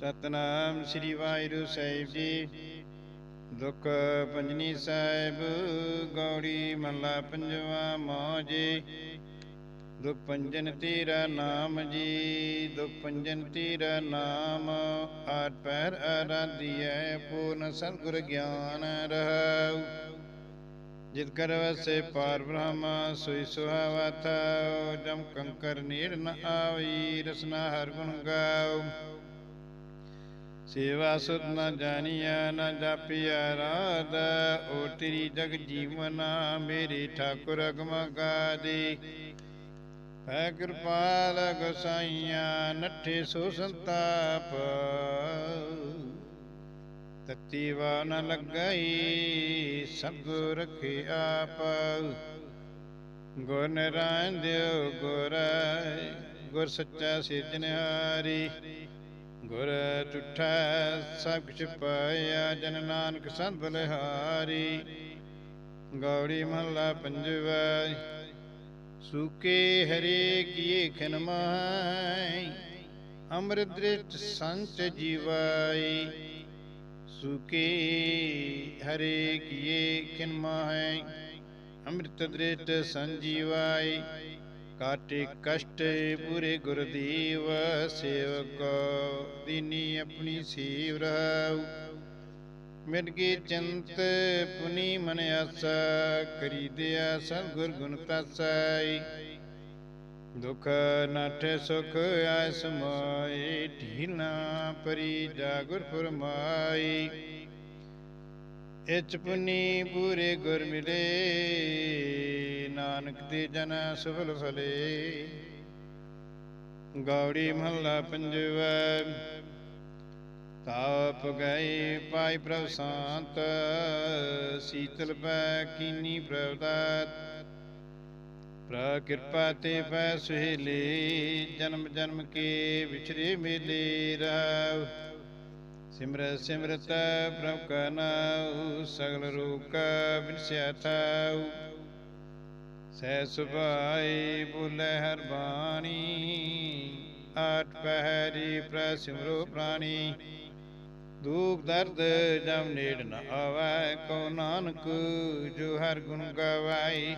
ਸਤਨਾਮ ਸ੍ਰੀ ਵਾਹਿਗੁਰੂ ਸਾਹਿਬ ਜੀ। ਦੁਖ ਪੰਜਨੀ ਸਾਹਿਬ ਗੌੜੀ ਮਹਲਾ ਪੰਜਵਾ ਮੌਜੇ ਦੁਖ ਪੰਜਨ ਤੇਰਾ ਨਾਮ ਜੀ, ਦੁਖ ਪੰਜਨ ਤੇਰਾ ਨਾਮ। ਆਠ ਪੈਰ ਆਰਾਧਿਐ, ਪੂਰਨ ਸਤਿਗੁਰ ਗਿਆਨ ਰਹਾਉ। ਜਿਤ ਕਰ ਵਸੇ ਪਾਰ ਬ੍ਰਹਮ, ਸੋਈ ਸੁਹਾਵਾ ਥਾਉ। ਜਮ ਕੰਕਰ ਨੀੜ ਨ ਆਵਈ, ਰਸਨਾ ਹਰ ਗੁਣ ਗਾਉ। ਸੇਵਾ ਸੁਤ ਨ ਜਾਣੀਆ ਨ ਜਾਪਿਆ ਰਾਧ। ਓ ਤੇਰੀ ਜਗ ਜੀਵਨਾ, ਮੇਰੇ ਠਾਕੁਰ ਅਗਮ ਗਾਦੇ ਹੈ ਕਿਰਪਾਲ ਗਸਾਈਆਂ, ਨੱਠੇ ਸੋ ਸੰਤਾਪ। ਤਤੀ ਵਾ ਨ ਲੱਗਈ, ਸਭ ਰਖੇ ਆਪ। ਗੁਰ ਨਿਰੰਜ ਦਿਓ ਗੁਰ ਗੁਰ ਸੱਚਾ ਸਿਰਜਣਹਾਰੀ ਗੁਰ ਟੁੱਠਾ ਸਭ ਕੁਛ ਪਾਇਆ, ਜਨ ਨਾਨਕ ਸੰਤ ਬਲਿਹਾਰੀ। ਗੌੜੀ ਮਹਲਾ ਪੰਜਵਾ, ਸੂਕੇ ਹਰੇ ਕੀਏ ਖਨ ਮਾਈ, ਅੰਮ੍ਰਿਤ ਦ੍ਰਿਸ਼ਟ ਸੰਤ ਜੀਵਾਈ। ਸੁਕੇ ਹਰੇ ਕੀਏ ਖਿਨ ਮਾਈ, ਅੰਮ੍ਰਿਤ ਦ੍ਰਿਸ਼ਟ ਸੰਜੀਵਾਈ ਕਾਟੇ ਕਸ਼ਟ ਪੂਰੇ ਗੁਰਦੀਵ, ਸੇਵਕ ਦੀਨੀ ਆਪਣੀ ਸੇਵ ਰਹਾਉ ਮਿਟ ਗਏ ਚੰਤ ਪੁਨੀ ਮਨ ਆਸਾ ਕਰੀ ਦਿਆ ਸਤਿਗੁਰ ਗੁਣ ਤਾਸਾਈ ਦੁਖ ਨਠ ਸੁਖ ਆਸ ਮਾਏ ਢੀਨਾ ਪਰੀ ਜਾਗੁਰ ਫਰਮਾਈ ਇਚ ਪੁਨੀ ਪੂਰੇ ਗੁਰ ਮਿਲੇ, ਨਾਨਕ ਤੇ ਜਨ ਸਫਲ ਫਲੇ ਗੌੜੀ ਮਹੱਲਾ ਪੰਜਵਾ, ਤਾਪ ਗਏ ਪਾਈ ਪ੍ਰਭ ਸ਼ਾਂਤ, ਸੀਤਲ ਪੈ ਕੀਨੀ ਪ੍ਰਵਦਾਤ ਪ੍ਰ ਕਿਰਪਾ ਤੇ ਪੈ ਸੁਹੇਲੇ, ਜਨਮ ਜਨਮ ਕੇ ਵਿਛਰੇ ਮੇਲੇ ਰਾਵ। ਸਿਮਰਤ ਸਿਮਰਤ ਪ੍ਰਭ ਕਾ ਨਾਉ ਸਗਲ ਰੂਪ ਕਾ ਬਿਨਸਿਆ ਥਾਉ ਸਹਿ ਸੁਭਾਈ ਬੁਲੇ ਹਰ ਬਾਣੀ, ਆਠ ਪਹਿਰੀ ਪ੍ਰ ਸਿਮਰੋ ਪ੍ਰਾਣੀ। ਦੁਖ ਦਰਦ ਜਮ ਨੇੜ ਨ ਆਵੈ ਕੋ ਨਾਨਕ ਜੋ ਹਰ ਗੁਣ ਗਵਾਈ।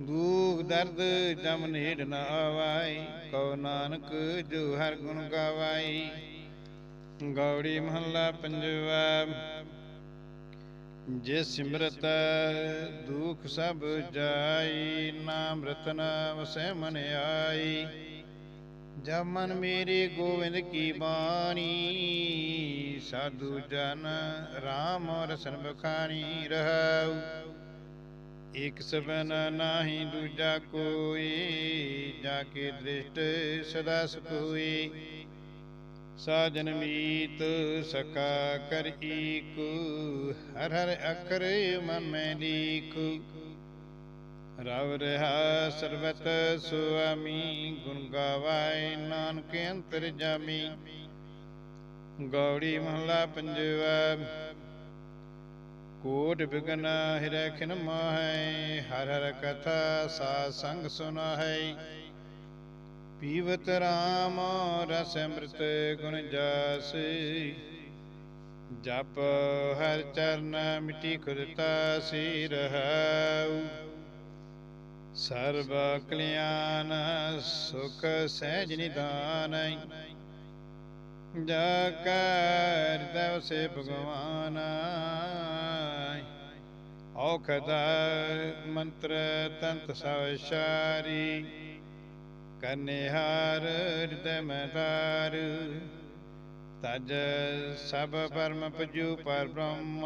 ਦੁਖ ਦਰਦ ਜਮ ਨੇੜ ਨ ਆਵੈ ਕੋ ਨਾਨਕ ਜੋ ਹਰ ਗੁਣ ਗਵਾਈ। ਗੌੜੀ ਮਹੱਲਾ ਪੰਜਵਾ, ਜੇ ਸਿਮਰਤ ਦੁਖ ਸਭ ਜਾਈ, ਨਾਮ ਰਤਨ ਵਸੈ ਮਨ ਆਈ। ਜਬ ਮਨ ਮੇਰੇ ਗੋਵਿੰਦ ਕੀ ਬਾਣੀ, ਸਾਧੂ ਜਨ RAM ਰਸਨ ਬਖਾਣੀ ਰਹਾਉ। ਇਕ ਸਬਨ ਨਾਹੀ ਦੂਜਾ ਕੋਈ, ਜਾ ਕੇ ਦ੍ਰਿਸ਼ਟ ਸਦਾ ਸੁਖੋਈ ਸਾਜਨ ਮੀਤ ਸਕਾ ਕਰ ਈਕ, ਹਰ ਹਰ ਅਕਰ ਮਨ ਮੈਂ ਰਵ ਰਹਾ ਸਰਬਤ ਸੁਆਮੀ, ਗੁਣ ਗਾਵਾਏ ਨਾਨਕ ਅੰਤਰ ਜਾਮੀ। ਗੌੜੀ ਮਹਲਾ ਪੰਜਵਾ, ਕੋਟ ਬਿਗਨ ਹਿਰੈ ਮਾਹੈ, ਹਰ ਹਰ ਕਥਾ ਸਾ ਸੰਗ ਸੁਨਾਹੈ। ਪੀਵਤ ਰਾਮ ਰਸ ਅੰਮ੍ਰਿਤ ਗੁਣ ਜਸ। ਜਪ ਹਰ ਚਰਨ ਮਿਟੀ ਖੁਦਤਾ ਸੀ ਰਹਾਉ। ਸਰਬ ਕਲਿਆਣ ਸੁਖ ਸਹਿਜ ਨਿਦਾਨ ਜਾ ਕਰ ਦਵ ਸੇ ਭਗਵਾਨ ਔਖਦ ਮੰਤਰ ਤੰਤ ਸਵਸ਼ਾਰੀ ਕਨਿਹਾਰ ਹਿਰਦੈ ਮਤਾਰ ਤਜ ਸਭ ਪਰਮ ਪਜੂ ਪਰ ਬ੍ਰਹਮ,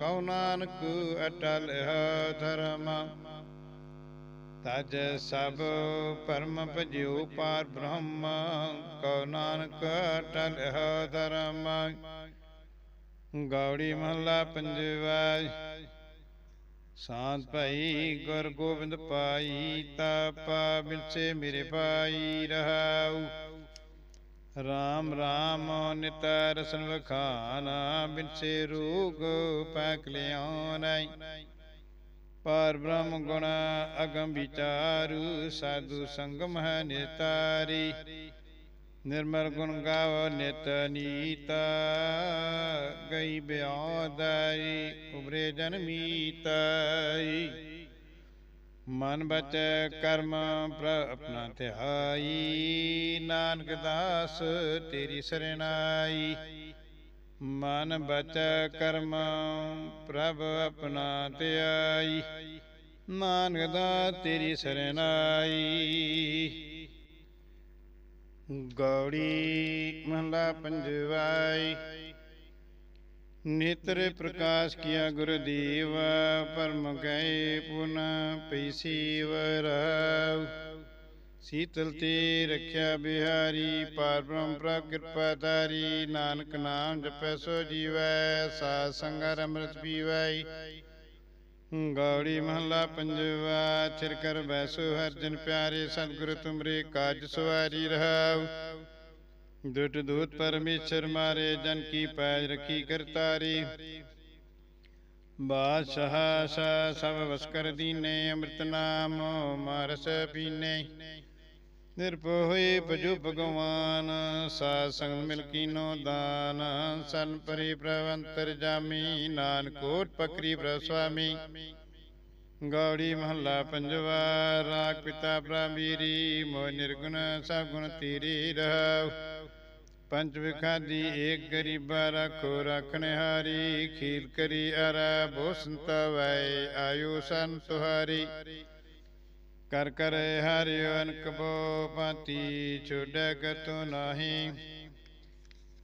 ਕਉ ਨਾਨਕ ਅਟਲ ਹੈ ਧਰਮ। ਤਜ ਸਭ ਪਰਮ ਭਜਿਓ ਪਾਰ ਬ੍ਰਹਮ, ਕਉ ਨਾਨਕ ਅਟਲ ਹੈ ਧਰਮ। ਗੌੜੀ ਮਹਲਾ ਪੰਜਵਾ ਸਾਂਤ ਭਈ ਗੁਰ ਗੋਬਿੰਦ ਪਾਈ ਤਾਪਾ ਬਿਲਸੇ ਮੇਰੇ ਪਾਈ ਰਹਾਉ। ਰਾਮ ਰਾਮ ਨਿਤ ਰਸਨ ਵਖਾਨਾ ਬਿਨਸੇ ਰੋਗ ਪੈਕ ਲਿਆਉਨੈ ਪਰ ਬ੍ਰਹਮ ਗੁਣ ਅਗਮ ਵਿਚਾਰੂ ਸਾਧੂ ਸੰਗਮ ਹੈ ਨਿਤਾਰੀ ਨਿਰਮਲ ਗੁਣ ਗਾਵੋ ਨਿਤ ਨੀਤਾ, ਗਈ ਬਿਆਦਾਈ ਉਬਰੇ ਜਨ ਮਨ ਬਚ ਕਰਮ ਪ੍ਰ ਆਪਣਾ ਧਿਆਈ, ਨਾਨਕ ਦਾਸ ਤੇਰੀ ਸਰਣਾਈ। ਮਨ ਬਚ ਕਰਮ ਪ੍ਰਭ ਆਪਣਾ ਧਿਆਈ, ਨਾਨਕ ਦਾਸ ਤੇਰੀ ਸਰਣਾਈ। ਗੌੜੀ ਮਹਲਾ ਪੰਜਵਾਈ। ਨੇਤਰ ਪ੍ਰਕਾਸ਼ ਕੀਆ ਗੁਰਦੇਵ, ਪਰਮ ਗਏ ਪੁਨ ਪਈਸੀ ਵਰਾਉ ਸੀਤਲ ਤੇ ਰੱਖਿਆ ਬਿਹਾਰੀ, ਪਾਰ ਬ੍ਰਹਮ ਪ੍ਰਭ ਕਿਰਪਾ ਧਾਰੀ ਨਾਨਕ ਨਾਮ ਜਪੈ ਸੋ ਜੀਵੈ, ਸਾਧ ਸੰਗਰ ਅੰਮ੍ਰਿਤ ਪੀਵੈ। ਗੌੜੀ ਮਹੱਲਾ ਪੰਜਵਾ, ਚਿਰ ਕਰ ਬੈਸੋ ਹਰ ਜਨ ਪਿਆਰੇ, ਸਤਿਗੁਰ ਤੁਮਰੇ ਕਾਜ ਸਵਾਰੀ ਰਹਾਉ। ਦੁਟ ਦੂਤ ਪਰਮੇਸ਼ਰ ਮਾਰੇ, ਜਨ ਕੀ ਪੈਜ ਰਖੀ ਕਰਤਾਰੀ ਬਾਦਸ਼ਾਹ ਸਾ ਸਭ ਵਸ ਕਰ ਦੀਨੇ, ਅੰਮ੍ਰਿਤ ਨਾਮ ਮਾਰਸ ਪੀਨੇ। ਨਿਰਭਉ ਹੋਏ ਭਜੋ ਭਗਵਾਨ, ਸਾਧ ਸੰਗ ਮਿਲ ਕੀਨੋ ਦਾਨ। ਸਨ ਪਰਿ ਪ੍ਰਵੰਤਰ ਜਾਮੀ, ਨਾਨਕ ਕੋਟ ਪਕਰੀ ਪ੍ਰਭ ਸੁਆਮੀ। ਗੌੜੀ ਮਹੱਲਾ ਪੰਜਵਾ, ਰਾਗ ਪਿਤਾ ਬ੍ਰਹਮੀਰੀ ਮੋਹ ਨਿਰਗੁਣ ਸਭ ਗੁਣ ਤੀਰੀ ਰਹਾਉ। ਪੰਜ ਵਿਖਾਦੀ, ਏਕ ਗਰੀਬਾ ਰੱਖੋ ਰੱਖਣ ਹਾਰੀ ਖੀਲ ਕਰੀ ਅਰਾ ਬੋਸੰਤ ਵੈ ਆਯੂ ਸੰਤ ਤੁਹਾਰੀ। ਕਰ ਕਰ ਹਰਿ ਅਨਕ ਬੋ ਪਾਤੀ ਛੋੜੈ ਗਤੁ ਨਾਹੀ।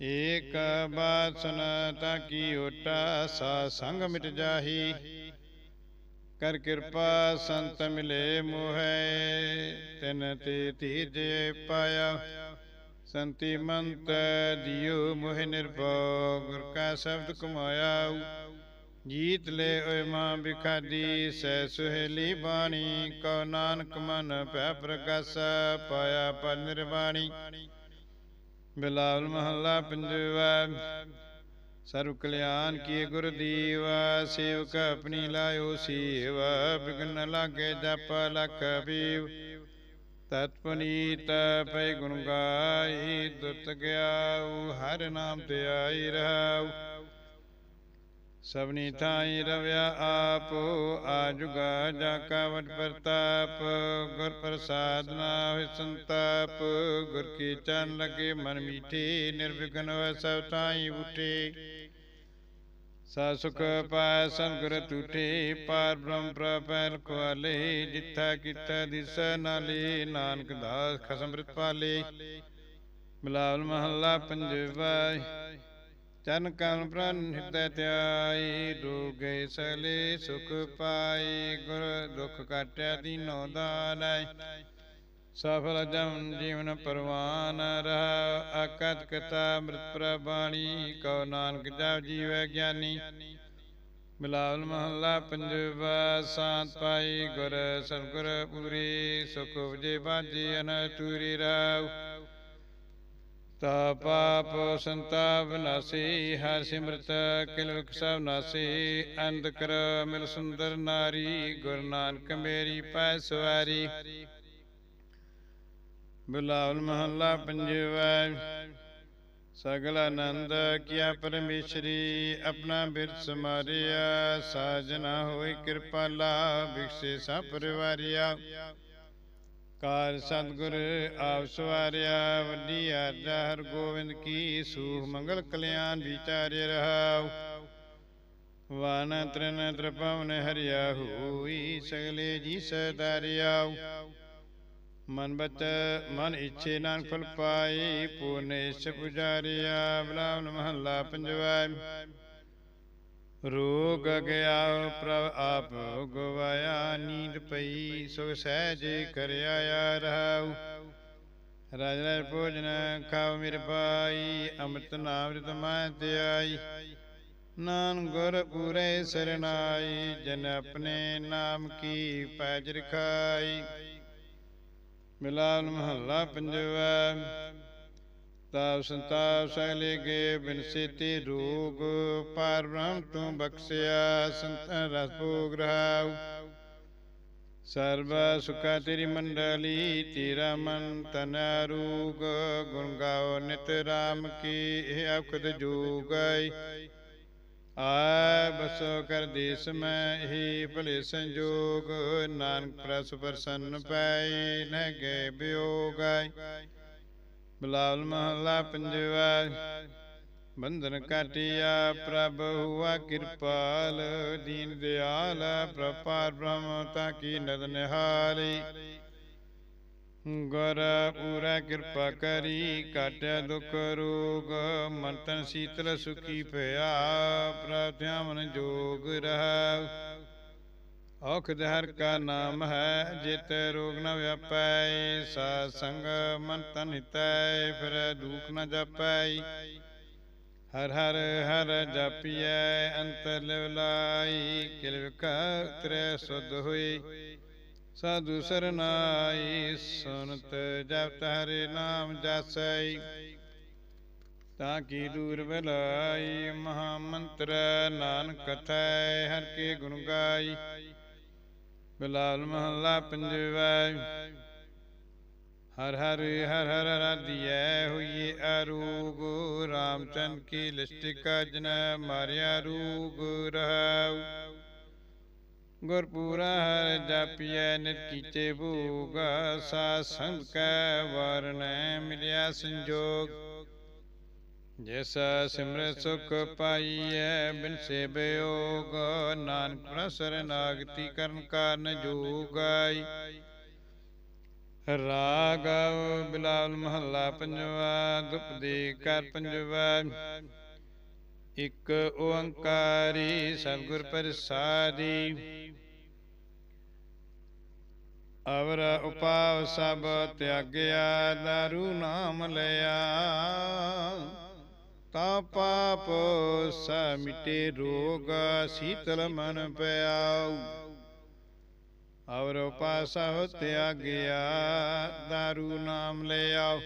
ਏਕ ਬਾਤ ਸੁਨ ਤਾਂ ਕੀ ਓਟਾ ਸਾ ਸੰਗ ਮਿਟ ਜਾਹੀ। ਕਰ ਕਿਰਪਾ ਸੰਤ ਮਿਲੇ ਮੋਹੈ, ਤਿਨ ਤੇ ਧੀਰਜ ਪਾਇਆ। ਸੰਤੀ ਮੰਤ ਦਿਓ ਮੋਹਿ ਨਿਰਭਉ, ਗੁਰ ਕਾ ਸ਼ਬਦ ਕਮਾਇਆ। ਜੀਤ ਲੈ ਓਏ ਮਾਂ ਬਿਖਾਦੀ ਸੈ ਸੁਹੇਲੀ ਬਾਣੀ, ਕਉ ਨਾਨਕ ਮਨ ਭੈ ਪ੍ਰਗਾਸ ਪਾਇਆ ਪਰ ਨਿਰਵਾਣੀ। ਬਿਲਾਵਲ ਮਹੱਲਾ ਪੰਜਵਾ, ਸਰਵ ਕਲਿਆਣ ਕੀ ਗੁਰ ਦੀਵਾ, ਸੇਵਕ ਆਪਣੀ ਲਾਇਓ ਸੇਵਾ, ਬਿਗਨ ਲਾਗੇ ਜਪ ਲਖ ਬੀਵ ਤਤ ਪੁਨੀਤ ਪੈ ਗੁਣ ਗਾਈ, ਦੁਤ ਗਿਆਉ, ਹਰ ਨਾਮ ਤੇ ਆਈ ਰਹਾਉ। ਸਭਨੀ ਥਾਈ ਰਵਿਆ ਆਪੋ ਆਜੁਗਾ ਜਾ ਕਾ ਵਟ ਪ੍ਰਤਾਪ ਗੁਰ ਪ੍ਰਸਾਦ ਨਾ ਹੋਇ ਸੰਤਾਪ ਗੁਰ ਕੀ ਚਰਨ ਲਗੇ ਮਨ ਮੀਠੇ ਨਿਰਵਿਘਨ ਹੋਇ ਸਭ ਥਾਈ ਉਠੇ। ਸਾ ਸੁਖ ਪਾਇ ਸੰਗੁਰ ਟੂਟੇ ਪਾਰ ਬ੍ਰਹਮ ਪ੍ਰਪੈਲ ਕੁਆਲੇ ਜਿੱਥਾ ਕੀਤਾ ਦਿਸ ਨਾਲੇ ਨਾਨਕ ਦਾਸ ਖਸਮ੍ਰਿਤ ਪਾਲੇ। ਮਿਲਾਵਲ ਮਹੱਲਾ ਪੰਜਵਾ ਚਰਨ ਕਮਲ ਪ੍ਰਣ ਹਿਰਦੈ ਧਿਆਈ, ਰੋਗੇ ਸਲੇ ਸੁਖ ਪਾਈ, ਗੁਰ ਦੁਖ ਕਾਟਿਆ ਦੀਨੋ ਦਾਨੈ। ਸਫਲ ਜਮ ਜੀਵਨ ਪਰਵਾਨ ਰਹਾ ਆਕਤ ਕਤਾ ਅੰਮ੍ਰਿਤ ਪ੍ਰਬਾਣੀ ਕਉ ਨਾਨਕ ਜਪ ਜੀਵੈ ਗਿਆਨੀ। ਮਿਲਾਵਲ ਮਹੱਲਾ ਪੰਜਵਾ, ਸਾਤ ਪਾਈ ਗੁਰ, ਸਤਿਗੁਰ ਪੂਰੀ, ਸੁਖ ਉਪਜੇ ਬਾਜੀ ਅਨ ਤੂਰੀ ਰਾਉ। ਤਾ ਪਾਪ ਸੰਤਾਪ ਨਾਸੀ ਹਰ ਸਿਮਰਤ ਕਿਲਵਕ ਸਭ ਨਾਸੀ। ਅੰਧ ਕਰ ਮਿਲ ਸੁੰਦਰ ਨਾਰੀ, ਗੁਰ ਨਾਨਕ ਮੇਰੀ ਪੈ ਸਵਾਰੀ। ਬਿਲਾਵਲ ਮਹੱਲਾ ਪੰਜਵਾ, ਸਗਲ ਆਨੰਦ ਕੀਆ ਪਰਮੇਸ਼ਰੀ, ਆਪਣਾ ਬਿਰਤ ਸਮਾਰਿਆ। ਸਾਜਨਾ ਹੋਈ ਕਿਰਪਾਲਾ ਬਿਕਸੇ ਸਭ ਪਰਿਵਾਰਿਆ। ਕਾਰ ਸਤਗੁਰ, ਆਪ ਸਵਾਰਿਆ ਵੱਡੀ ਆਰਜਾ ਹਰ ਗੋਬਿੰਦ ਕੀ ਸੂਖ, ਮੰਗਲ ਕਲਿਆਣ ਵਿਚਾਰਿ ਰਹਾਉ। ਵਾਨ ਤ੍ਰਿਨ ਤ੍ਰਿਪਵਨ ਹਰਿਆ ਹੋਈ, ਸਗਲੇ ਜੀ ਸਦਾਰਿਆਉ। ਮਨ ਬਚ, ਮਨ ਇੱਛੇ ਨਾਨਕ ਫਲ ਪਾਈ ਪੂਰਨੇਸ਼ ਪੁਜਾਰਿਆ, ਬਲਾਵਨ ਮਹੱਲਾ ਪੰਜਵਾ ਰੋਗ ਗਿਆ ਪ੍ਰਭ ਆਪ ਗਵਾਇਆ, ਨੀਂਦ ਪਈ, ਸੁਖ ਸਹਿਜ ਕਰਿਆ ਰਹਾਉ। ਰਾਜ ਰਾਜ ਭੋਜਨ ਖਾਵ ਮੇਰੇ ਭਾਈ, ਅੰਮ੍ਰਿਤ ਨਾਮ ਰਿਤ ਮੈਂ ਤੇ ਨਾਨ ਗੁਰ ਪੂਰੇ ਸਰਨਾਈ, ਜਨ ਆਪਣੇ ਨਾਮ ਕੀ ਪੈਜ ਰਖਾਈ। ਮਿਲਾਨ ਮਹੱਲਾ ਪੰਜਵਾ ਤਾਪ ਸੰਤਾਪ ਸਗਲੇ ਗੇ ਬਿਨ ਸੇਤੀ ਰੋਗ ਪਾਰ ਬ੍ਰਹਮ ਤੂੰ ਬਖਸਿਆ ਸੰਤਨ ਰਸ ਭੋਗ ਰਹਾਉ ਸਰਬ ਸੁਖਾ ਤੇਰੀ ਮੰਡਲੀ, ਤੇਰਾ ਮਨ ਤਨ ਰੂਗ ਗੁਣ ਗਾਓ ਨਿਤ ਰਾਮ ਕੀ, ਇਹ ਅਖਦ ਜੋਗਾਈ ਆ ਬਸੋ ਕਰ ਦੇਸ ਮੈਂ ਇਹ ਭਲੇ ਸੰਜੋਗ, ਨਾਨਕ ਪ੍ਰਸ ਪ੍ਰਸੰਨ ਪੈ ਨ ਗਏ ਬਿਯੋਗਾਈ ਬਲਾਲ ਮਹਲਾ ਪੰਜਵਾ ਬੰਧਨ ਕਾਟਿਆ ਪ੍ਰਭ ਹੁਆ ਕਿਰਪਾਲ, ਦੀਨ ਦਿਆਲ ਪ੍ਰਪਾਰ ਬ੍ਰਹਮ ਤਾਂ ਕੀ ਨਦ ਨਿਹਾਲੀ। ਗੁਰ ਪੂਰਾ ਕਿਰਪਾ ਕਰੀ ਕਾਟਿਆ ਦੁਖ ਰੋਗ ਮਨ ਸੀਤਲ ਸੁਖੀ ਭਇਆ ਪ੍ਰਤਿਆ ਮਨ ਜੋਗ ਰਹਾ ਔਖਦ ਹਰ ਕਾ ਨਾਮ ਹੈ, ਜਿਤ ਰੋਗ ਨ ਵਿਆਪੈ ਸਾ ਸੰਗ ਮਨ ਤਨ ਹਿਤੈ, ਫਿਰ ਦੁਖ ਨ ਜਾਪੈ। ਹਰ ਹਰ ਹਰ ਜਪੀਐ ਅੰਤਰ ਲਿਵ ਲਾਈ, ਕਿਲ ਵਿਕਾ ਉਤਰੈ ਸੁਧ ਹੋਈ। ਸਾਧੂ ਸਰਨਾਈ, ਸੁਨਤ ਜਪ ਹਰੇ ਨਾਮ ਜਸੈ। ਤਾਂ ਕੀ ਦੂਰ ਬਲਾਈ ਮਹਾ ਮੰਤਰ, ਨਾਨਕ ਕਥੈ, ਹਰ ਕੇ ਗੁਣ ਗਾਈ। ਬਿਲਾਲ ਮਹੱਲਾ ਪੰਜਵਾ। ਹਰ ਹਰ ਹਰ ਹਰ ਰਾਧੀਐ ਹੋਈ ਅਰੂਗ ਰਾਮਚੰਦ ਕੀ ਲਿਸਟਿਕ ਜਨ ਮਾਰਿਆ ਰੂਗ ਰਹਾਉ। ਗੁਰਪੂਰਾ ਹਰ ਜਾਪੀਐ ਨਿਤ ਕੀਚੇ ਭੂਗ। ਸਾ ਸੰਗ ਕੈ ਵਰਨੈ ਮਿਲਿਆ ਸੰਜੋਗ। ਜਿਸ ਸਿਮਰਤ ਸੁਖ ਪਾਈਐ, ਬਿਨ ਸੇ ਬਿਯੋਗ ਨਾਨਕ ਪ੍ਰਸਰ ਨਾਗਤੀ ਕਰਨ ਕਾਰਨ ਜੋਗਾਈ। ਰਾਗਵ ਬਿਲਾਲ ਮਹੱਲਾ ਪੰਜਵਾ ਦੁਪਦੀ ਕਰ ਪੰਜਵਾ। ਇਕ ਓੰਕਾਰੀ ਸਤਿਗੁਰ ਪ੍ਰਸਾਦੀ। ਅਵਰ ਉਪਾਵ ਸਭ ਤਿਆਗਿਆ, ਦਾਰੂ ਨਾਮ ਲਿਆ। ਤਾਂ ਪਾਪ ਸ ਮਿਟੇ ਰੋਗ ਸੀਤਲ ਮਨ ਪਿਆਉ। ਔਰ ਉਪਾਸਾ ਹੋ ਤਿਆਗਿਆ ਦਾਰੂ ਨਾਮ ਲਿਆਓ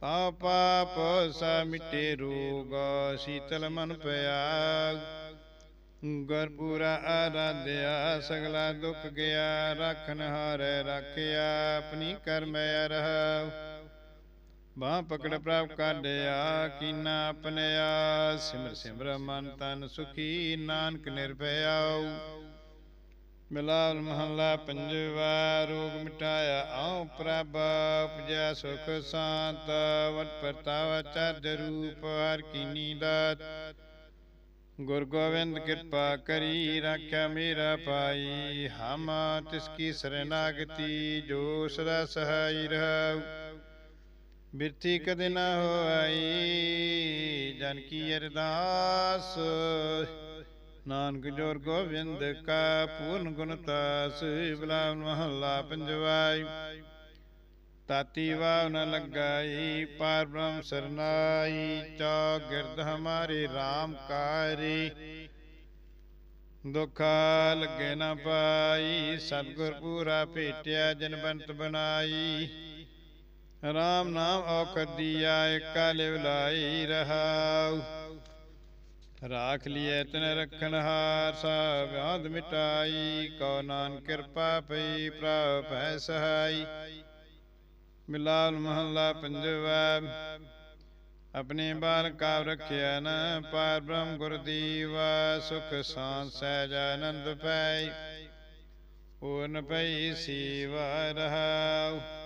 ਤਾ ਪਾਪ ਸ ਮਿਟੇ ਰੋਗ ਸੀਤਲ ਮਨ ਪਿਆ ਗੁਰਪੂਰਾ ਆਰਾਧਿਆ, ਸਗਲਾ ਦੁੱਖ ਗਿਆ ਰਖਨ ਹਾਰੇ ਰੱਖਿਆ, ਆਪਣੀ ਕਰਮੈ ਰਹਾ ਬਾਹ ਪਕੜ ਪ੍ਰਭ ਕਾਢਿਆ ਕੀਨਾ ਆਪਣਿਆ ਸਿਮਰ ਸਿਮਰ ਮਨ ਤਨ ਸੁਖੀ ਨਾਨਕ ਨਿਰਭਇਆਉ ਮਿਲਾਲ ਮਹੱਲਾ ਪੰਜਵਾ ਰੋਗ ਮਿਟਾਇਆ ਆਉ ਪ੍ਰਭ ਉਪਜਿਆ ਸੁਖ ਸਾਂਤ ਵਟ ਪਰਤਾਵਾ ਚਰਜ ਰੂਪ ਹਰ ਕੀਨੀ ਦਾਤ ਗੁਰ ਗੋਬਿੰਦ ਕਿਰਪਾ ਕਰੀ ਰੱਖਿਆ ਮੇਰਾ ਪਾਈ ਹਮ ਤਿਸ ਕੀ ਸਰਨਾਗਤੀ ਜੋ ਸਦਾ ਸਹਾਈ ਰਹਾਉ। ਬਿਰਤੀ ਕਦੇ ਨਾ ਹੋਈ, ਜਨ ਕੀ ਅਰਦਾਸ। ਨਾਨਕ ਜੋਰ ਗੋਬਿੰਦ ਕਾ ਪੂਰਨ ਗੁਣ ਤਾਸ, ਬਲਾਵਨ ਮਹੱਲਾ ਪੰਜਵਾਈ। ਤਾਤੀ ਵਾਵ ਨ ਲਗਾਈ, ਪਾਰ ਬ੍ਰਹਮ ਸਰਨਾਈ ਚੌ ਗਿਰਦ ਹਮਾਰੇ RAM ਕਾਰੀ। ਦੁਖ ਲਗੇ ਨ ਪਾਈ, ਸਤਿਗੁਰ ਪੂਰਾ ਭੇਟਿਆ ਜਨਬੰਤ ਬਣਾਈ। RAM ਨਾਮ ਔਖਦ ਦੀਆ ਏਕਾ ਲਿਵ ਲਾਈ ਰਹਾਉ। ਰਾਖ ਲਿਐ ਤਨ ਰਖਣ ਹਾਰ ਸਾ ਵਿਆਦ ਮਿਟਾਈ, ਕਉ ਨਾਨ ਕਿਰਪਾ ਪਈ, ਪ੍ਰਭ ਭੈ ਸਹਾਈ। ਮਿਲਾਲ ਮਹੱਲਾ ਪੰਜਵਾ, ਆਪਣੇ ਬਾਲ ਕਾਵ ਰਖਿਆ ਨ, ਪਾਰ ਬ੍ਰਹਮ ਗੁਰ ਦੀਵਾ, ਸੁਖ ਸਾਂ ਸਹਿਜ ਆਨੰਦ ਪੈ ਪੂਰਨ ਪਈ ਸੀਵਾ ਰਹਾਉ।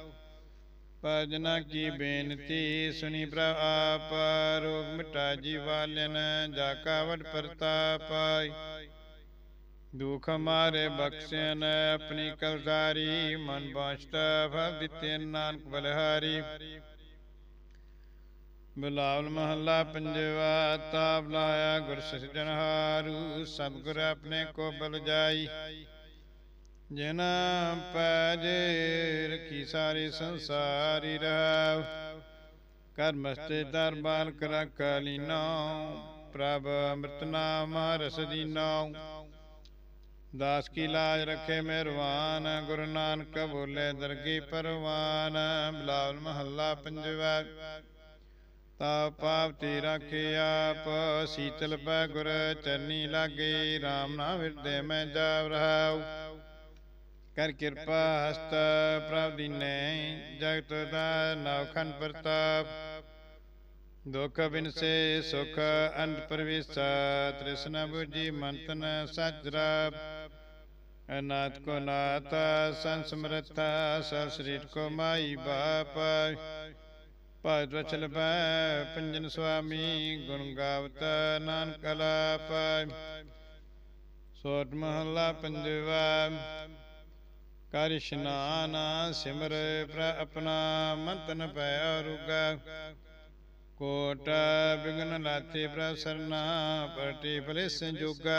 ਭਜਨਾ ਕੀ ਬੇਨਤੀ? ਸੁਣੀ ਪ੍ਰਭ ਆਪ ਰੋਗ ਮਿਟਾ ਜੀਵਾਲਨ ਜਾ ਕਾ ਵਡ ਪ੍ਰਤਾਪਾਈ। ਦੁਖ ਮਾਰੇ ਬਖਸ਼ਣ ਆਪਣੀ ਕਲਦਾਰੀ ਮਨ ਬਾਸ਼ਤਾ ਫਲ ਦਿੱਤੇ ਨਾਨਕ ਬਲਹਾਰੀ। ਬਿਲਾਵਲ ਮਹੱਲਾ ਪੰਜਵਾ, ਤਾਪ ਲਾਇਆ ਗੁਰ ਸਜਣ ਹਾਰੂ ਸਤਿਗੁਰ ਆਪਣੇ ਕੋ ਬਲ ਜਾਈ। ਜਿਨ ਪੈਜ ਰਖੀ ਸਾਰੇ ਸੰਸਾਰੀ ਰਹਾਉ ਕਰ ਮਸਤੇ ਦਰਬਾਰ ਕਰ ਕਲੀਨੋ ਪ੍ਰਭ ਅੰਮ੍ਰਿਤ ਨਾਮ ਰਸ ਦੀਨੋ ਦਾਸ ਕੀ ਲਾਜ ਰਖੇ ਮਿਹਰਵਾਨ ਗੁਰੂ ਨਾਨਕ ਬੋਲੇ ਦਰਗੀ ਪਰਵਾਨ, ਬਿਲਾਵਲ ਮਹੱਲਾ ਪੰਜਵਾ। ਤਾ ਪਾਪ ਤੇ ਰਾਖੇ ਆਪ, ਸੀਤਲ ਪੈ ਗੁਰ ਚਰਨੀ ਲਾਗੇ RAM ਨਾਮ ਹਿਰਦੇ ਮੈਂ ਜਾਵ ਰਹਾਉ। ਕਰ ਕਿਰਪਾ ਹਸਤ ਪ੍ਰਭ ਦੀਨੈ ਜਗਤ ਦਾ ਨਵਖਨ ਪ੍ਰਤਾਪ। ਦੁਖ ਬਿਨਸੇ, ਸੁਖ ਅੰਤ ਪਰਵੇਸਾ, ਤ੍ਰਿਸ਼ਨਾ 부ਜੀ ਮੰਤਨ ਸਜਰਾ ਅਨਾਥ ਕੋ ਨਾਤਾ ਸੰਸਮਰਤਾ ਸਰ ਸਰੀਰ ਕੋ ਮਾਈ ਬਾਪ। ਭਗਤ ਵਚਲ ਪੈ ਪੰਜਨ ਸੁਆਮੀ, ਗੁਣ ਗਾਵਤ ਨਾਨਕ ਲਾਪ ਸੋਟ ਮਹੱਲਾ ਪੰਜਵਾ ਕਰ ਇਸ਼ਨਾਨ ਸਿਮਰ ਪ੍ਰ ਆਪਣਾ ਮੰਤਨ ਪੈ ਰੁਗਾ ਕੋਟ ਬਿਗਨ ਲਾਤੇ ਪ੍ਰ ਸਰਨਾ ਪਰਟੀ ਭਲੇ ਸੰਜੋਗਾ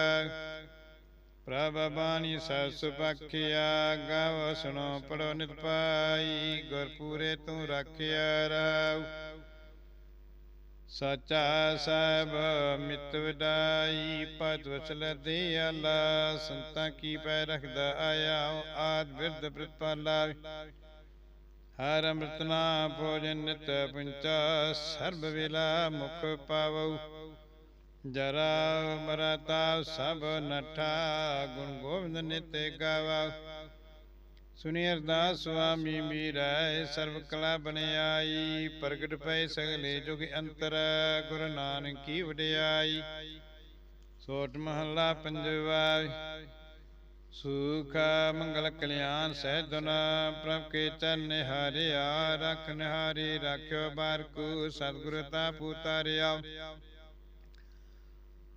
ਪ੍ਰਭ ਬਾਣੀ ਸਸ ਪਖਿਆ ਗਾਵ ਸੁਣੋ ਪੜੋ ਨਿਤ ਪਾਈ ਗੁਰ ਪੂਰੇ ਤੂੰ ਰੱਖਿਆ ਰਾਉ। ਸਚਾ ਸਭ ਮਿਤ ਵਿਦਾਈ ਪਦ ਵਚਲ ਦੇ ਆਲਾ, ਸੰਤਾਂ ਕੀ ਪੈ ਰਖਦਾ ਆਇਆ, ਆਦ ਬਿਰਧ ਪ੍ਰਤਪਾਲਾ ਹਰ ਅੰਮ੍ਰਿਤਨਾ ਭੋਜਨ ਨਿਤ ਪੰਚਾ, ਸਰਬ ਵੇਲਾ ਮੁਖ ਪਾਵਉ। ਜਰਾ ਮਰਤਾ ਸਭ ਨਠਾ, ਗੁਣ ਗੋਬਿੰਦ ਨਿਤ ਗਾਵਾ ਸੁਨੀ ਅਰਦਾਸ ਸੁਆਮੀ ਮੀਰਾ ਸਰਬ ਕਲਾ ਬਨਿਆਈ ਪ੍ਰਗਟ ਪਏ ਸਗਲੇ ਜੁਗ ਅੰਤਰ, ਗੁਰੂ ਨਾਨਕ ਕੀ ਵਡਿਆਈ। ਸੋਟ ਮਹੱਲਾ ਪੰਜਵਾ, ਸੁਖ, ਮੰਗਲ ਕਲਿਆਣ ਸਹਿ ਸਹਿਜਨ, ਪ੍ਰਭ ਕੇ ਚਰਨ ਨਿਹਾਰਿਆ, ਰਖ ਨਿਹਾਰੀ ਰਾਖਿਓ ਬਾਰਕੂ ਸਤਿਗੁਰ ਤਾ ਪੁਤਾਰਿਆ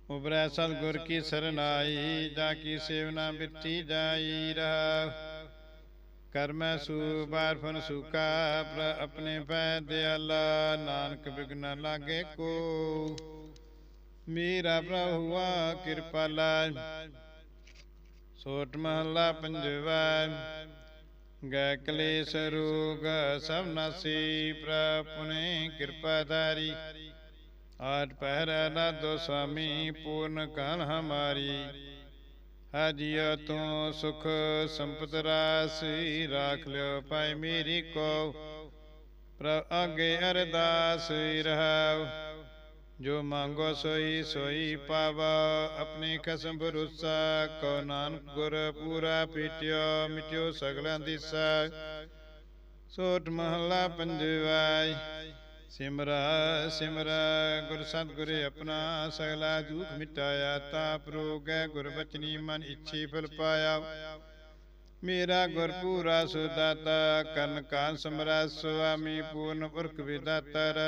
ਉਬਰੈ ਸਤਿਗੁਰ ਕੀ ਸਰਨਾਈ, ਜਾ ਕੀ ਸੇਵਨਾ ਬਿਤੀ ਜਾਈ ਰਹਾ। ਕਰਮੈ ਸੂ ਬਾਰ ਫਨ ਸੁਕਾ ਪ੍ਰ ਆਪਣੇ ਪੈ ਦਿਆਲਾ ਨਾਨਕ ਬਿਗਨ ਲਾਗੇ ਕੋ। ਮੇਰਾ ਪ੍ਰਭੂਆ ਕਿਰਪਾਲਾ। ਸੋਟ ਮਹੱਲਾ ਪੰਜਵਾ। ਗੈ ਕਲੇਸ਼ ਰੋਗ ਸਭ ਨਾਸੀ ਪ੍ਰਪੁਨੇ ਕਿਰਪਾ ਧਾਰੀ ਆਠ ਪਹਿਰਾ ਨਾਦੋ ਸੁਆਮੀ ਪੂਰਨ ਕਾਲ ਹਮਾਰੀ। ਹਾਜੀਆ ਤੂੰ ਸੁਖ ਸੰਪਤ ਰਾਸੀ ਰਾਖ ਲਿਓ ਪਾਈ ਮੇਰੀ ਕੋ। ਪ੍ਰਭ ਆਗੇ ਅਰਦਾਸ ਰਹਾਉ। ਜੋ ਮੰਗੋ ਸੋਈ ਸੋਈ ਪਾਵਾ, ਆਪਣੀ ਕਸਮ ਭਰੋਸਾ ਕੋ ਨਾਨਕ ਗੁਰ ਪੂਰਾ ਪੀਟਿਓ, ਮਿਟਿਓ ਸਗਲਾਂ ਦਿਸਾ ਸੋਟ ਮਹਲਾ ਪੰਜਵਾਈ। ਸਿਮਰਾ ਸਿਮਰਾ, ਗੁਰ ਸਤਿਗੁਰੇ ਆਪਣਾ ਸਗਲਾ ਦੁਖ ਮਿਟਾਇਆ ਤਾਪ ਰੋਗੈ ਗੁਰ ਬਚਨੀ ਮਨ ਇੱਛੀ ਫਲ ਪਾਇਆ। ਮੇਰਾ ਗੁਰ ਪੂਰਾ ਸੁਦਾਤਾ ਕਰਨ ਕਾਨ ਸਮਰਾ, ਸੁਆਮੀ ਪੂਰਨ ਪੁਰਖ ਵਿਦਾਤਰ।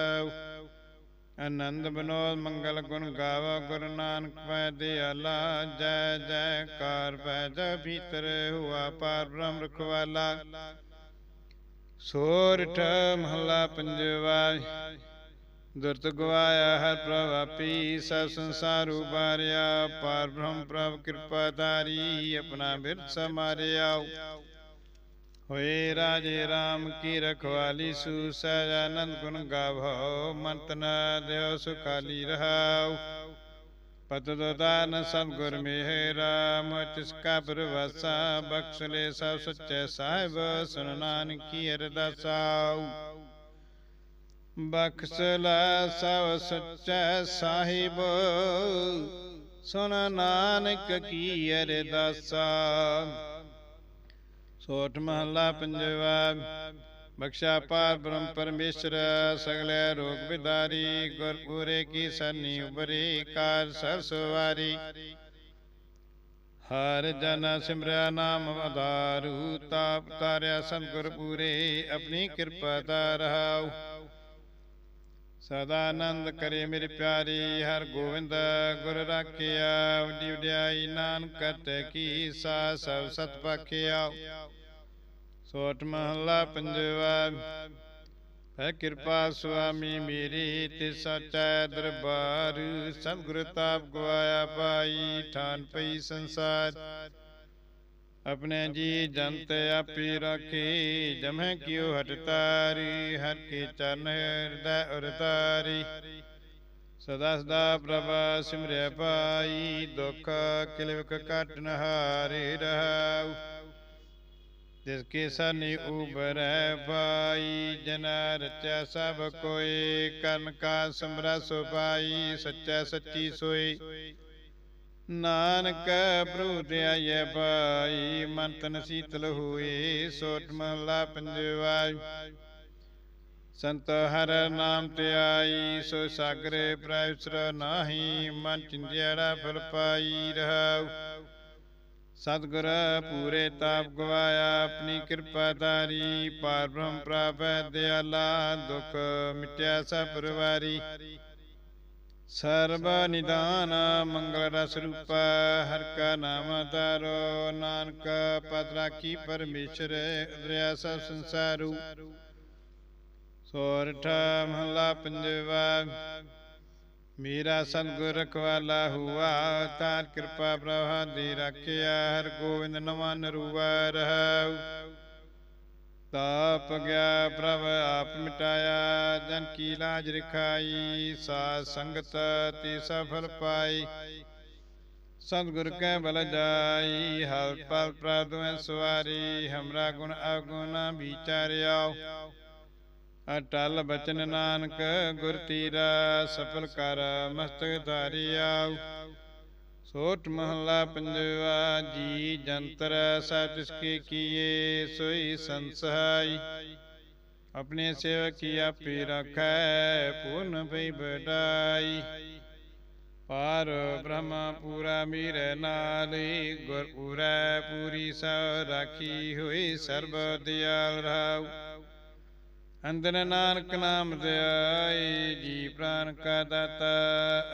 ਆਨੰਦ ਬਨੋਦ ਮੰਗਲ ਗੁਣ ਗਾਵਾ, ਗੁਰੂ ਨਾਨਕ ਪੈ ਦਿਆਲਾ, ਜੈ ਜੈ ਕਾਰ ਪੈ ਜ ਭੀਤਰ, ਹੁਆ ਪਾਰ ਬ੍ਰਹਮ ਰਖਵਾਲਾ। ਸੋਰਠ ਮਹਲਾ ਪੰਜਵਾ। ਦੁਰਤ ਗਵਾਇਆ ਹਰ ਪ੍ਰਭਾਪੀ ਸਭ ਸੰਸਾਰ ਉਬਾਰਿਆ ਪਾਰ ਬ੍ਰਹਮ ਪ੍ਰਭ ਕਿਰਪਾ ਧਾਰੀ, ਆਪਣਾ ਬਿਰਤ ਸਮਾਰਿਆ। ਹੋਏ ਰਾਜੇ RAM ਕੀ ਰਖਵਾਲੀ ਸੂ ਸਹਿਜ ਆਨੰਦ ਗੁਣ ਗਾਵੋ ਮੰਤਨ ਦਿਓ ਸੁਖਾਲੀ ਰਹਾਉ। ਪਤ ਦਾਨ ਸਤਿਗੁਰ ਮੇਹਰਾ ਮੋਚਿਸ ਕਾ ਪ੍ਰਵਾਸਾ, ਬਖਸ਼ ਲੈ ਸਭ ਸੱਚੇ ਸਾਹਿਬ ਸੁਨ ਨਾਨਕੀ ਅਰਦਾਸਾਉ। ਬਖਸ਼ ਲੈ ਸਭ ਸੱਚੇ ਸਾਹਿਬ ਸੁਨ ਨਾਨਕ ਕੀ ਅਰਦਾਸਾ ਸੋਠ ਮਹੱਲਾ ਪੰਜਵਾ ਬਖਸ਼ਾ ਪਾਰ ਬ੍ਰਹਮ ਪਰਮੇਸ਼ਰ, ਸਗਲੇ ਰੋਗ ਵਿਦਾਰੀ ਗੁਰ ਕੀ ਸਰਨੀ ਉਬਰੀ, ਕਾਰ ਸਰਸਵਾਰੀ ਹਰ ਜਨ ਸਿਮਰਿਆ ਨਾਮ ਆਧਾਰੂ, ਤਾਪ ਤਾਰਿਆ ਸੰਗੁਰ ਪੂਰੇ ਆਪਣੀ ਕਿਰਪਾ ਦਾ ਰਹਾਉ। ਸਦਾ ਆਨੰਦ ਕਰੇ ਮੇਰੇ ਪਿਆਰੀ, ਹਰ ਗੋਵਿੰਦ ਗੁਰ ਰਾਖਿਆ ਉਡੀ ਨਾਨਕ ਤੇ ਕੀ ਸਾ ਸਭ ਸਤ ਪਖਿਆ ਸੋਟ ਮਹੱਲਾ ਪੰਜਵਾ। ਹੈ ਕਿਰਪਾ ਸੁਆਮੀ ਮੇਰੀ, ਤੇ ਸਚੈ ਦਰਬਾਰ। ਸਤਿਗੁਰ ਤਾਪ ਗਵਾਇਆ ਪਾਈ ਠਾਨ ਪਈ ਸੰਸਾਰ। ਆਪਣੇ ਜੀ ਜੰਤ ਆਪੀ ਰੱਖੀ, ਜਮਹਿ ਕਿਉ ਹਟ ਤਾਰੀ। ਹਰ ਕੇ ਚਰਨ ਹਿਰਦੈ ਉਰਤਾਰੀ ਸਦਾ ਸਦਾ ਪ੍ਰਭਾ ਸਿਮਰਿਆ ਪਾਈ ਦੁਖ ਕਿਲਵਕ ਕਟਨ ਹਾਰੇ ਰਹਾਉ। ਜਿਸ ਕੇ ਸਨੀ ਉਬਰੈ ਭਾਈ ਜਨ ਰਚਿਆ ਸਭ ਕੋਏ ਕਰਨ ਕਾ ਸਮਰਾ ਸੁਭਾਈ, ਸੱਚਾ ਸੱਚੀ ਸੋਈ। ਨਾਨਕ ਪ੍ਰਭੂ ਤੇ ਆਏ ਪਾਈ ਮਨ ਤਨ ਸੀਤਲ ਹੋਏ ਸੋਟ ਮਹਲਾ ਪੰਜਵਾ ਸੰਤ ਹਰ ਨਾਮ ਤੇ ਆਈ, ਸੋ ਸਾਗਰੇ ਪ੍ਰੈਸਰ ਨਾਹੀ, ਮਨ ਚਿੰਜੜਾ ਫਲ ਪਾਈ ਰਹਾਉ। ਸਤਿਗੁਰ ਪੂਰੇ ਤਾਪ ਗਵਾਇਆ, ਆਪਣੀ ਕਿਰਪਾ ਧਾਰੀ ਪਾਰ ਬ੍ਰਹਮ ਪ੍ਰਾਪੈ ਦਿਆਲਾ, ਦੁਖ ਮਿਟਿਆ ਸਭ ਪਰਵਾਰੀ। ਸਰਬ ਨਿਦਾਨ ਮੰਗਲ ਰਸ ਰੂਪ, ਹਰ ਕਾ ਨਾਮ ਤਾਰੋ ਨਾਨਕ ਪਦ ਰਾਖੀ ਪਰਮੇਸ਼ਰ ਦਰਿਆ ਸਭ ਸੰਸਾਰੂ। ਸੋਰਠ ਮਹਲਾ ਪੰਜਵਾ। ਮੇਰਾ ਸਤਿਗੁਰ ਰਖਵਾਲਾ ਹੁਆ, ਤਾਰ ਕਿਰਪਾ ਪ੍ਰਭਾ ਦੇ ਰੱਖਿਆ, ਹਰ ਗੋਬਿੰਦ ਨਮਨ ਰੂਆ ਰਹਾਉ। ਤਾਪ ਗਿਆ ਪ੍ਰਭ, ਆਪ ਮਿਟਾਇਆ, ਜਨ ਕੀ ਲਾਜ ਰਖਾਈ, ਸਾਧ ਸੰਗਤ ਤੇ ਸਫਲ ਪਾਈ। ਸਤਿਗੁਰ ਕੈ ਬਲ ਜਾਈ, ਹਰ ਪਲ ਪ੍ਰਦੁਐ ਸਵਾਰੀ, ਹਮਰਾ ਗੁਣ ਅਗੁਣ ਵਿਚਾਰਿਆ ਅਟਲ ਬਚਨ ਨਾਨਕ, ਗੁਰ ਤੀਰਾ ਸਫਲ ਕਰ, ਮਸਤਕ ਧਾਰੀ ਧਾਰਿਆ। ਸੋਟ ਮਹਲਾ ਪੰਜਵਾ, ਜੀ ਜੰਤਰ ਸਤ ਕੇ ਕੀਏ, ਸੋਈ ਸੰਸਹਾਈ ਆਪਣੇ ਸੇਵਕ ਕੀ ਆਪੇ ਰਖੈ ਪੂਰਨ ਭਈ ਬਟਾਈ ਪਾਰ ਬ੍ਰਹਮ ਪੂਰਾ ਮੀਰ ਨਾਲੀ, ਗੁਰ ਪੂਰੈ ਪੂਰੀ ਸਭ ਰਾਖੀ ਹੋਈ ਸਰਬ ਦਿਆਲ ਰਾਉ। ਅੰਦਨ ਨਾਨਕ ਨਾਮ ਧਿਆਈ, ਜੀ ਪ੍ਰਾਨ ਕਾ ਦਾਤਾ,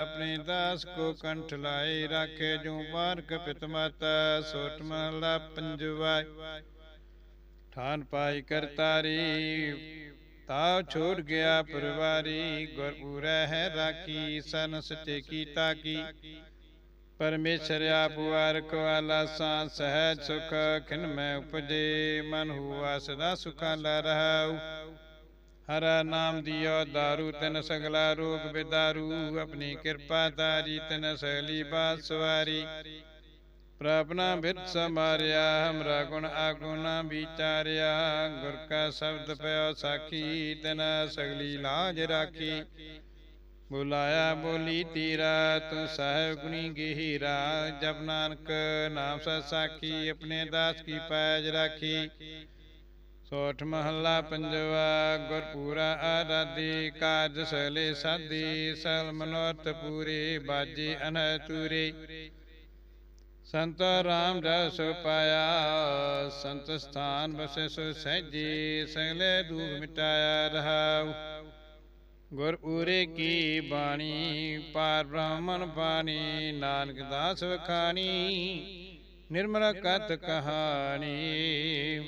ਆਪਣੇ ਦਾਸ ਕੋ ਕੰਠ ਲਾਏ ਰਾਖੇ ਜੋ ਬਾਰਕ ਪਿਤ ਮਾਤਾ, ਸੋਟ ਮਹਲਾ ਪੰਜਵਾ। ਠਾਨ ਪਾਈ ਕਰਤਾਰੀ, ਤਾਉ ਛੋੜ ਗਿਆ ਪਰਵਾਰੀ, ਗੁਰ ਪੂਰੈ ਹੈ ਰਾਖੀ, ਸਨ ਸਚੇ ਕੀਤਾ ਕੀ ਪਰਮੇਸ਼ਰ ਆਪ ਵਾਰਕ ਵਾਲਾ ਸਾਂ, ਸਹਿਜ ਸੁਖ ਖਿਨ ਮੈਂ ਉਪਜੇ, ਮਨ ਹੁਆ ਸਦਾ ਸੁਖਾਲਾ ਰਹਾਉ। ਹਰਾ ਨਾਮ ਦਿਓ ਦਾਰੂ, ਤਿਨ ਸਗਲਾ ਰੋਗ ਬਿਦਾਰੂ, ਆਪਣੀ ਕਿਰਪਾ ਤਾਰੀ ਤਿਨ ਸਗਲੀ ਬਾਤ ਸਵਾਰੀ। ਪ੍ਰਪਨਾ ਬਿਤ ਸਮਾਰਿਆ ਹਮਰਾ ਗੁਣ ਆਗੁਣ ਵਿਚਾਰਿਆ, ਗੁਰ ਕਾ ਸ਼ਬਦ ਪਿਓ ਸਾਖੀ, ਤਿਨ ਸਗਲੀ ਲਾਜ ਰਾਖੀ। ਬੁਲਾਇਆ ਬੋਲੀ ਤੀਰਾ, ਤੂੰ ਸਾਹਿਬ ਗੁਣੀ ਗਹੀਰਾ ਜਬ ਨਾਨਕ ਨਾਮ ਸਤ ਸਾਖੀ, ਆਪਣੇ ਦਾਸ ਕੀ ਪੈਜ ਰਾਖੀ। ਸੋਠ ਮਹੱਲਾ ਪੰਜਵਾ, ਗੁਰਪੂਰਾ ਆਰਾਦੀ ਕਾਜ ਸਲੇ ਸਾਦੀ ਸਲ ਮਨੋਰਥ ਪੂਰੇ, ਬਾਜੀ ਅਨਹ ਸੰਤ ਰਾਮ ਰਸ ਪਾਇਆ, ਸੰਤ ਸਥਾਨ ਬਸੇ ਸੋ ਸਹਿਜੀ ਸਗਲੇ ਦੂਖ ਮਿਟਾਇਆ ਰਹਾਉ। ਗੁਰ ਉਰੇ ਕੀ ਬਾਣੀ, ਪਾਰ ਬ੍ਰਾਹਮਣ ਬਾਣੀ, ਨਾਨਕ ਦਾਸ ਵਖਾਣੀ, ਨਿਰਮਲ ਕਤ ਕਹਾਣੀ।